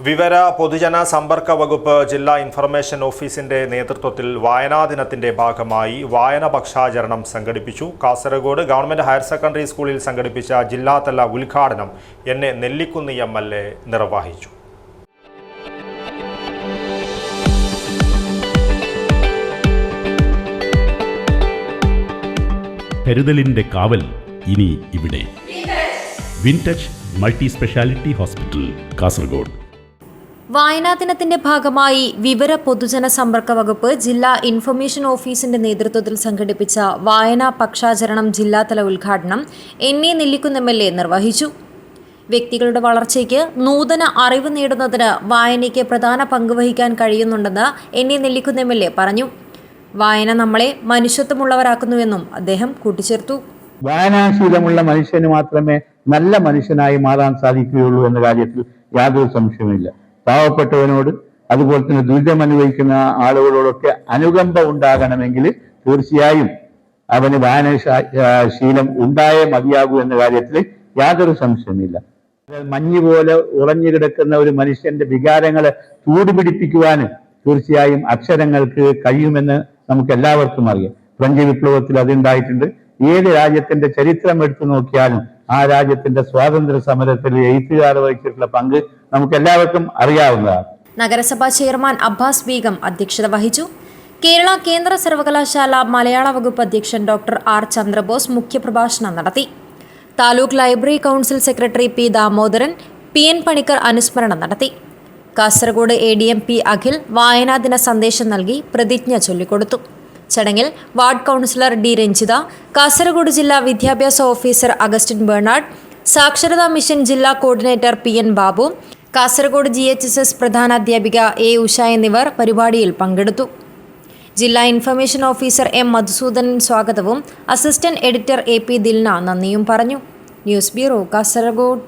വിവര പൊതുജന സമ്പർക്ക വകുപ്പ് ജില്ലാ ഇൻഫർമേഷൻ ഓഫീസിന്റെ നേതൃത്വത്തിൽ വായനാ ദിനത്തിന്റെ ഭാഗമായി വായന പക്ഷാചരണം സംഘടിപ്പിച്ചു. കാസർഗോഡ് ഗവൺമെന്റ് ഹയർ സെക്കൻഡറി സ്കൂളിൽ സംഘടിപ്പിച്ച ജില്ലാതല ഉദ്ഘാടനം എന്നെ നെല്ലിക്കുന്നി എം എൽ എ നിർവഹിച്ചു. കരുതലിന്റെ കാവൽ ഇനി ഇവിടെ. Wintouch multi speciality hospital Kasaragod. വായനാ ദിനത്തിന്റെ ഭാഗമായി വിവര പൊതുജന സമ്പർക്ക വകുപ്പ് ജില്ലാ ഇൻഫർമേഷൻ ഓഫീസിന്റെ നേതൃത്വത്തിൽ സംഘടിപ്പിച്ച വായനാ പക്ഷാചരണം ജില്ലാതല ഉദ്ഘാടനം N A Nellikkunnu M L A നിർവഹിച്ചു. വ്യക്തികളുടെ വളർച്ചയ്ക്ക് നൂതന അറിവ് നേടുന്നതിന് വായനയ്ക്ക് പ്രധാന പങ്ക് വഹിക്കാൻ കഴിയുന്നുണ്ടെന്ന് N A Nellikkunnu M L A പറഞ്ഞു. വായന നമ്മളെ മനുഷ്യത്വമുള്ളവരാക്കുന്നുവെന്നും അദ്ദേഹം കൂട്ടിച്ചേർത്തു. വായനാശീലമുള്ള മനുഷ്യന് മാത്രമേ നല്ല മനുഷ്യനായി മാറാൻ സാധിക്കുകയുള്ളൂ എന്ന കാര്യത്തിൽ യാതൊരു സംശയവുമില്ല. പാവപ്പെട്ടവനോട് അതുപോലെ തന്നെ ദുരിതം അനുഭവിക്കുന്ന ആളുകളോടൊക്കെ അനുകമ്പ ഉണ്ടാകണമെങ്കിൽ തീർച്ചയായും അവന് വായന ശീലം ഉണ്ടായേ മതിയാകൂ എന്ന കാര്യത്തിൽ യാതൊരു സംശയമില്ല മഞ്ഞ് പോലെ ഉറഞ്ഞു കിടക്കുന്ന ഒരു മനുഷ്യന്റെ വികാരങ്ങളെ ചൂടുപിടിപ്പിക്കുവാന് തീർച്ചയായും അക്ഷരങ്ങൾക്ക് കഴിയുമെന്ന് നമുക്ക് എല്ലാവർക്കും അറിയാം. ഫ്രഞ്ച് വിപ്ലവത്തിൽ അതുണ്ടായിട്ടുണ്ട് ഏത് രാജ്യത്തിന്റെ ചരിത്രം എടുത്തു നോക്കിയാലും ആ രാജ്യത്തിന്റെ സ്വാതന്ത്ര്യ സമരത്തിൽ എഴുത്തുകാർ വഹിച്ചിട്ടുള്ള പങ്ക് നമുക്ക് എല്ലാവർക്കും അറിയാവുന്നതാണ്. നഗരസഭാ ചെയർമാൻ അബ്ബാസ് ബീഗം അധ്യക്ഷത വഹിച്ചു. കേരള കേന്ദ്ര സർവകലാശാല മലയാള വകുപ്പ് അധ്യക്ഷൻ ഡോക്ടർ ആർ ചന്ദ്രബോസ് മുഖ്യപ്രഭാഷണം നടത്തി. Taluk library council secretary P Damodaran P N Panicker അനുസ്മരണം നടത്തി. Kasaragod A D M P Akhil വായനാ ദിന സന്ദേശം നൽകി പ്രതിജ്ഞ ചൊല്ലിക്കൊടുത്തു. ചടങ്ങിൽ ward councillor D Ranjitha Kasaragod ജില്ലാ വിദ്യാഭ്യാസ ഓഫീസർ അഗസ്റ്റിൻ ബേണാർഡ് സാക്ഷരതാ മിഷൻ ജില്ലാ coordinator P N Babu Kasaragod G H S S പ്രധാനാധ്യാപിക A Usha എന്നിവർ പരിപാടിയിൽ പങ്കെടുത്തു. ജില്ലാ ഇൻഫർമേഷൻ ഓഫീസർ എം മധുസൂദനൻ സ്വാഗതവും assistant editor A P Dilna നന്ദിയും പറഞ്ഞു. News bureau Kasaragod.